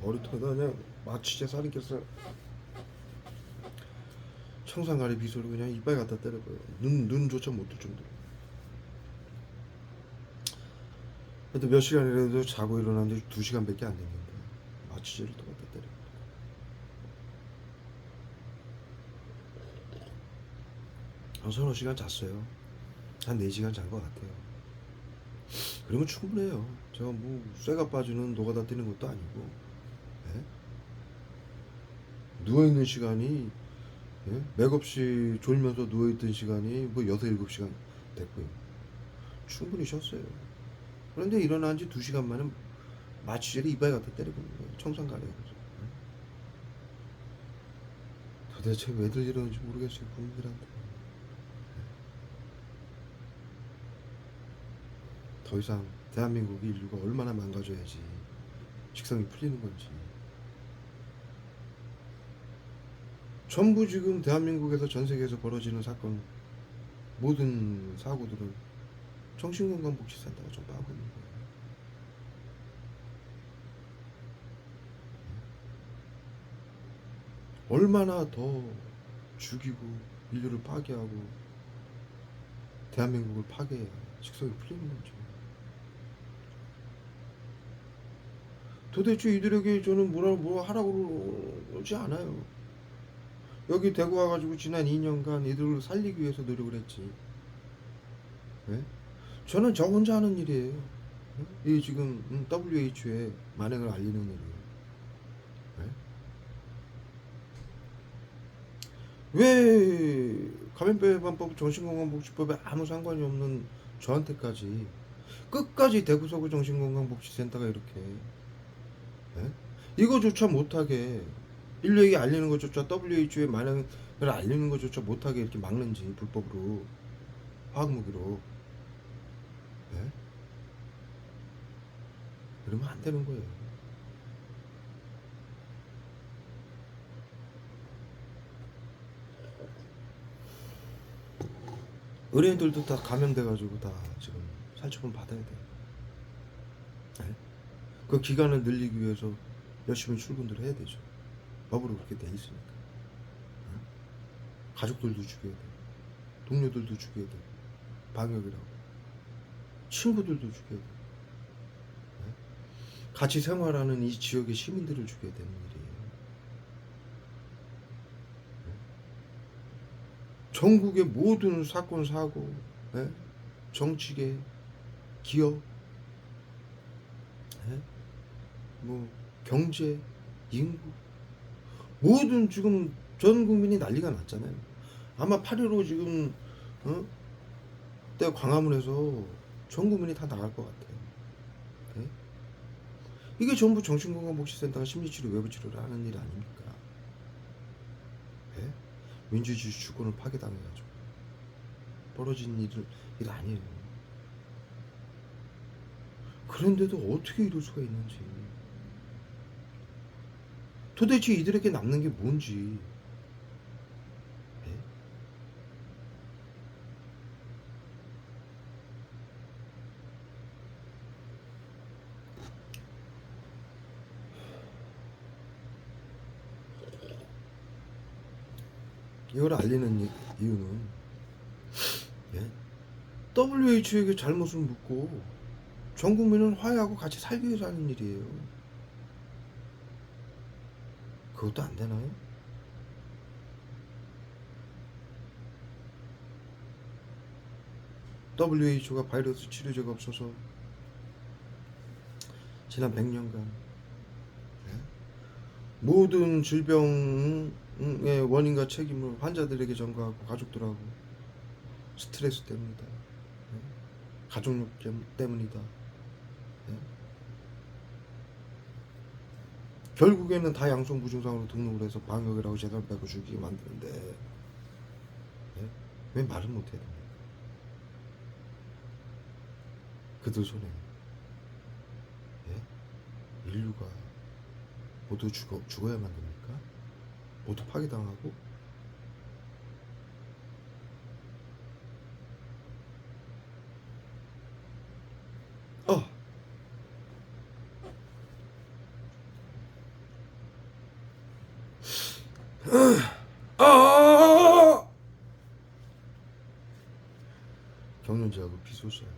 머리통에다 그냥 마취제 살인 꼈어 청산가리 비소리 그냥 이빨 갖다 때려버려. 눈, 눈조차 못뜰 정도로. 그래도 몇 시간이라도 자고 일어났는데 두 시간밖에 안 됐는데 마취제를 또 갖다 때려 한 서너 시간 잤어요. 한 4시간 잔 것 같아요. 그러면 충분해요. 제가 뭐 쇠가 빠지는 노가다 뛰는 것도 아니고. 예? 누워있는 시간이 예? 맥없이 졸면서 누워있던 시간이 뭐 6, 7시간 됐고요. 충분히 쉬었어요. 그런데 일어난 지 2시간 만에 마취제를 이빨 갖다 때려보는 거예요. 청산가래에서. 예? 도대체 왜들 이러는지 모르겠어요 국민들한테. 더 이상 대한민국 인류가 얼마나 망가져야지 식성이 풀리는 건지 전부 지금 대한민국에서 전 세계에서 벌어지는 사건 모든 사고들은 정신건강복지센터가 전부 하고 있는 거예요. 얼마나 더 죽이고 인류를 파괴하고 대한민국을 파괴해야 식성이 풀리는 건지. 도대체 이들에게 저는 뭐라 뭐 하라고 그러지 않아요. 여기 대구 와가지고 지난 2년간 이들을 살리기 위해서 노력을 했지. 예? 저는 저 혼자 하는 일이에요. 예? 이 지금 음, WHO에 만행을 알리는 일이에요. 예? 왜 감염병예방법 정신건강복지법에 아무 상관이 없는 저한테까지 끝까지 대구서구 정신건강복지센터가 이렇게 예? 이거조차 못하게 인류에게 알리는 것조차 WHO에 만행을 알리는 것조차 못하게 이렇게 막는지 불법으로 화학무기로 예? 그러면 안 되는 거예요. 의뢰인들도 다 감염돼가지고 다 지금 살처분 받아야 돼요. 네? 그 기간을 늘리기 위해서 열심히 출근들 해야 되죠. 법으로 그렇게 돼 있으니까. 네? 가족들도 죽여야 돼. 동료들도 죽여야 돼. 방역이라고. 친구들도 죽여야 돼. 네? 같이 생활하는 이 지역의 시민들을 죽여야 되는 일이에요. 네? 전국의 모든 사건, 사고, 네? 정치계, 기업, 네? 뭐 경제, 인구 모든 지금 전 국민이 난리가 났잖아요. 아마 8.15 지금 어? 때 광화문에서 전 국민이 다 나갈 것 같아요. 네? 이게 전부 정신건강복지센터가 심리치료, 외부치료를 하는 일 아닙니까? 네? 민주주의 주권을 파괴당해가지고 벌어진 일을 일 아니에요. 그런데도 어떻게 이럴 수가 있는지. 도대체 이들에게 남는 게 뭔지. 예? 이걸 알리는 이- 이유는 예? WHO에게 잘못을 묻고 전 국민은 화해하고 같이 살기 위해서 하는 일이에요. 그것도 안 되나요? WHO가 바이러스 치료제가 없어서 지난 100년간 예? 모든 질병의 원인과 책임을 환자들에게 전가하고 가족들하고 스트레스 때문이다. 예? 가족력 때문이다. 예? 결국에는 다 양성 무증상으로 등록을 해서 방역이라고 재단 빼고 죽이게 만드는데 예? 왜 말을 됩니까? 그들 손에 예? 인류가 모두 죽어, 죽어야만 됩니까? 모두 파괴당하고 어 경륜지하고 비소시야.